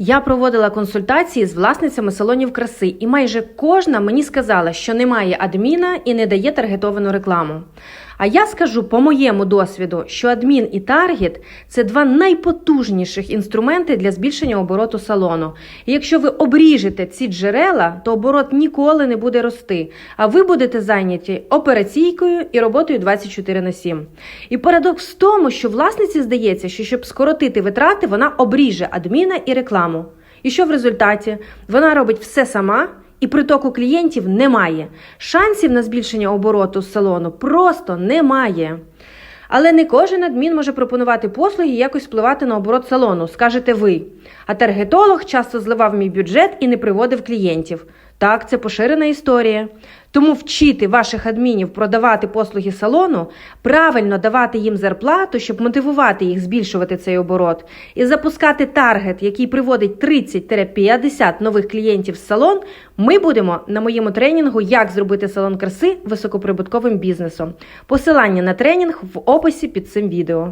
Я проводила консультації з власницями салонів краси, і майже кожна мені сказала, що немає адміна і не дає таргетовану рекламу. А я скажу по моєму досвіду, що адмін і таргет це два найпотужніших інструменти для збільшення обороту салону. І якщо ви обріжете ці джерела, то оборот ніколи не буде рости. А ви будете зайняті операційкою і роботою 24 на 7. І парадокс в тому, що власниці здається, що щоб скоротити витрати, вона обріже адміна і рекламу. І що в результаті? Вона робить все сама. І притоку клієнтів немає. Шансів на збільшення обороту з салону просто немає. Але не кожен адмін може пропонувати послуги і якось впливати на оборот салону, скажете ви. А таргетолог часто зливав мій бюджет і не приводив клієнтів. Так, це поширена історія. Тому вчити ваших адмінів продавати послуги салону, правильно давати їм зарплату, щоб мотивувати їх збільшувати цей оборот, і запускати таргет, який приводить 30-50 нових клієнтів в салон, ми будемо на моєму тренінгу Як зробити салон краси високоприбутковим бізнесом. Посилання на тренінг в описі під цим відео.